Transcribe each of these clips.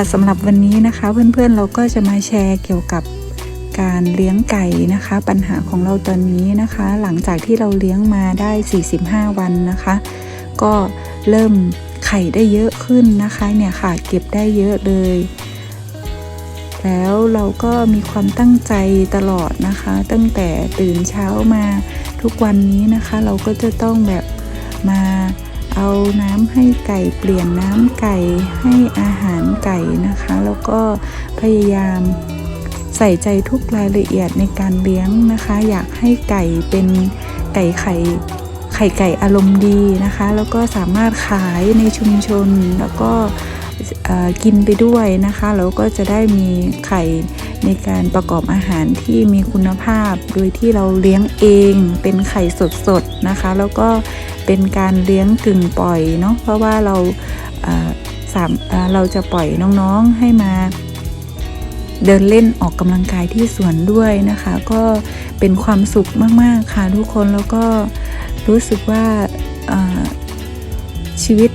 ค่ะสำหรับวันนี้นะคะ เพื่อนๆเราก็จะมาแชร์เกี่ยวกับการเลี้ยงไก่นะคะ ปัญหาของเราตอนนี้นะคะ หลังจากที่เราเลี้ยงมาได้ 45 วันนะคะ ก็เริ่มไข่ได้เยอะขึ้นนะคะเนี่ยค่ะ เก็บได้เยอะเลย แล้วเราก็มีความตั้งใจตลอดนะคะ ตั้งแต่ตื่นเช้ามาทุกวันนี้นะคะ เราก็จะต้องแบบมา เอาน้ำให้ไก่เปลี่ยนน้ำไก่ให้อาหารไก่นะคะ แล้วก็พยายามใส่ใจทุกรายละเอียดในการเลี้ยงนะคะ อยากให้ไก่เป็นไก่ไข่ไข่ไก่อารมณ์ดีนะคะ แล้วก็สามารถขายในชุมชนแล้วก็กินไปด้วยนะคะ แล้วก็จะได้มีไข่ ในการประกอบอาหารที่มีคุณภาพ โดยที่เราเลี้ยงเองเป็นไข่สดๆนะคะ แล้วก็เป็นการเลี้ยงกึ่งปล่อยเนาะเพราะว่าเราสามเราจะปล่อยน้องๆให้มาเดินเล่นออกกำลังกายที่สวนด้วยนะคะ ก็เป็นความสุขมากๆค่ะทุกคนแล้วก็รู้สึกว่าชีวิต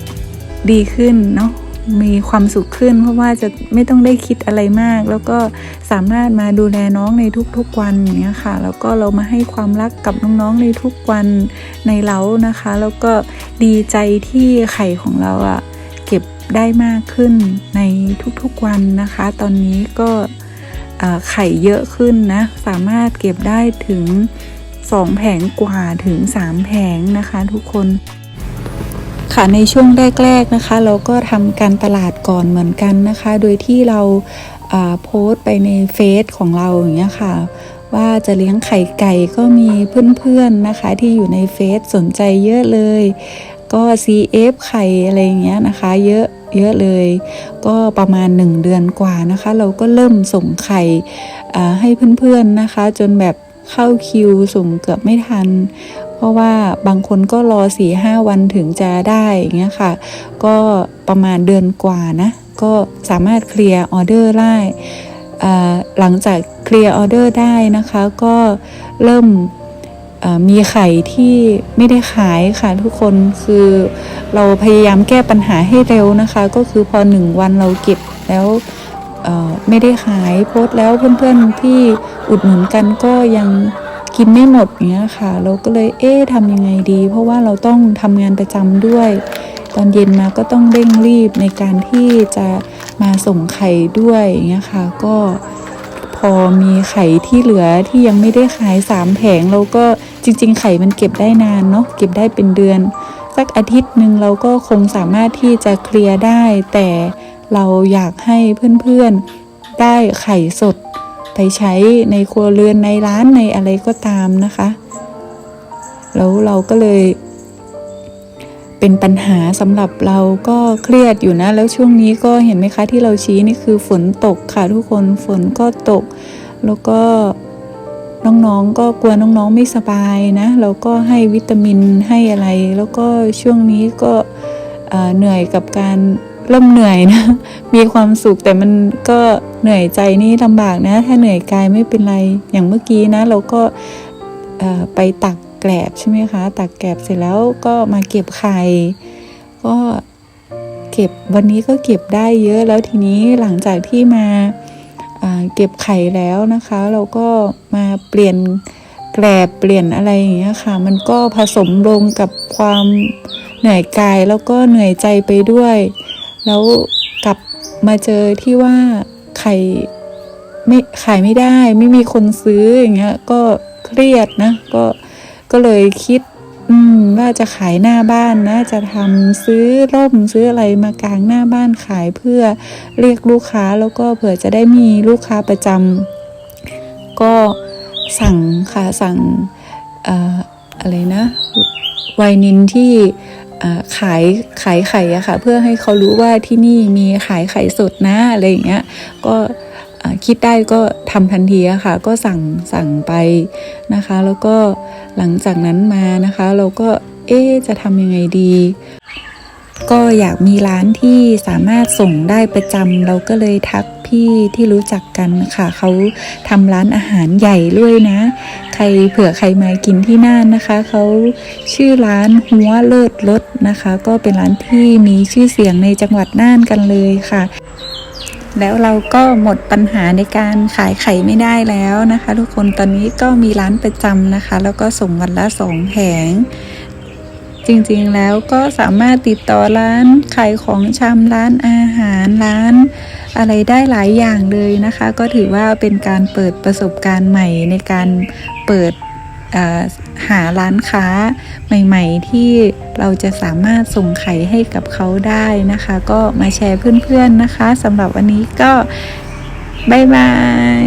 ดีขึ้นเนาะ มีความสุขขึ้น เพราะว่าจะไม่ต้องได้คิดอะไรมาก แล้วก็สามารถมาดูแลน้องในทุกๆวันอย่างเงี้ยค่ะ แล้วก็เรามาให้ความรักกับน้องๆในทุกวันในเล้านะคะ แล้วก็ดีใจที่ไข่ของเราอะเก็บได้มากขึ้นในทุกๆวันนะคะ ตอนนี้ก็ไข่เยอะขึ้นนะ สามารถเก็บได้ถึง 2 แผงกว่าถึง 3 แผงนะคะทุกคน ค่ะในช่วงแรกๆนะคะ เราก็ทำการตลาดก่อนเหมือนกันนะคะ โดยที่เราโพสต์ไปในเฟซของเราอย่างเงี้ยค่ะ ว่าจะเลี้ยงไข่ไก่ก็มีเพื่อนๆนะคะ ที่อยู่ในเฟซสนใจเยอะเลย ก็ CF ไข่อะไรอย่างเงี้ยนะคะ เยอะเยอะเลย ก็ประมาณ 1 เดือนกว่านะคะ เราก็เริ่มส่งไข่ให้เพื่อนๆนะคะ จนแบบเข้าคิวส่งเกือบไม่ทัน ราะว่าบางคนก็รอ4ีหวันถึงจะได้อย่างเงี้ยค่ะ ก็ประมาณเดือนกว่านะ ก็สามารถเคลียร์ออเดอร์ได้หลังจากเคลียร์ออเดอร์ได้นะคะ ก็เริ่มมีไข่ที่ไม่ได้ขายค่ะทุกคนคือเราพยายามแก้ปัญหาให้เร็วนะคะ ก็คือพอหนึ่งวันเราเก็บแล้วไม่ได้ขายโพสแล้วเพื่อนๆที่อุดหนุนกันก็ยัง กินไม่หมดอย่างเงี้ยค่ะ เราก็เลยเอ๊ะทำยังไงดี เพราะว่าเราต้องทำงานประจำด้วย ตอนเย็นมาก็ต้องเร่งรีบในการที่จะมาส่งไข่ด้วยอย่างเงี้ยค่ะ ก็พอมีไข่ที่เหลือที่ยังไม่ได้ขายสามแผงเราก็จริง ๆ ไข่มันเก็บได้นานเนาะเก็บได้เป็นเดือน สักอาทิตย์หนึ่งเราก็คงสามารถที่จะเคลียร์ได้ แต่เราอยากให้เพื่อนๆได้ไข่สด ไปใช้ในครัวเรือนในร้านในอะไรก็ตามนะคะ แล้วเราก็เลย เป็นปัญหาสำหรับเราก็เครียดอยู่นะ แล้วช่วงนี้ก็เห็นไหมคะที่เราชี้นี่คือฝนตกค่ะทุกคนฝนก็ตก แล้วก็น้องๆ ก็กลัวน้องๆไม่สบายนะ เราก็ให้วิตามินให้อะไร แล้วก็ช่วงนี้ก็เอ่อเหนื่อยกับการ เริ่มเหนื่อยนะ มีความสุขแต่มันก็เหนื่อยใจนี่ลำบากนะ ถ้าเหนื่อยกายไม่เป็นไร อย่างเมื่อกี้นะ เราก็ไปตักแกลบใช่ไหมคะ ตักแกลบเสร็จแล้วก็มาเก็บไข่ ก็เก็บวันนี้ก็เก็บได้เยอะแล้วทีนี้หลังจากที่มาเก็บไข่แล้วนะคะ เราก็มาเปลี่ยนแกลบเปลี่ยนอะไรอย่างเงี้ยค่ะ มันก็ผสมลงกับความเหนื่อยกายแล้วก็เหนื่อยใจไปด้วย แล้วกลับมาเจอที่ว่าไข่ไม่ขายไม่ได้ไม่มีคนซื้ออย่างเงี้ยก็เครียดนะ ก็ก็เลยคิด อืม ว่าจะขายหน้าบ้านนะ จะทำซื้อร่มซื้ออะไรมากางหน้าบ้านขายเพื่อเรียกลูกค้าแล้วก็เผื่อจะได้มีลูกค้าประจำก็สั่งค่ะสั่งอออะไรนะไวนินที่ ขายขายไข่อะค่ะ เพื่อให้เขารู้ว่าที่นี่มีขายไข่สดนะอะไรอย่างเงี้ยก็คิดได้ก็ทำทันทีอะค่ะ ก็สั่งสั่งไปนะคะ แล้วก็หลังจากนั้นมานะคะ เราก็เอ๊จะทำยังไงดี ก็อยากมีร้านที่สามารถส่งได้ประจำเราก็เลยทักพี่ที่รู้จักกันค่ะ เขาทำร้านอาหารใหญ่ด้วยนะ ใครเผื่อใครมากินที่น่านนะคะ เขาชื่อร้านหัวเลิศรสนะคะ ก็เป็นร้านที่มีชื่อเสียงในจังหวัดน่านกันเลยค่ะ แล้วเราก็หมดปัญหาในการขายไข่ไม่ได้แล้วนะคะ ทุกคนตอนนี้ก็มีร้านประจำนะคะ แล้วก็ส่งวันละสองแผง จริงๆแล้วก็สามารถติดต่อร้านขายของชำร้านอาหารร้าน อะไรได้หลายอย่างเลยนะคะ ก็ถือว่าเป็นการเปิดประสบการณ์ใหม่ในการเปิดหาร้านค้าใหม่ ๆ ที่เราจะสามารถส่งไข่ให้กับเขาได้นะคะ ก็มาแชร์เพื่อนๆนะคะสำหรับวันนี้ก็ บ๊ายบาย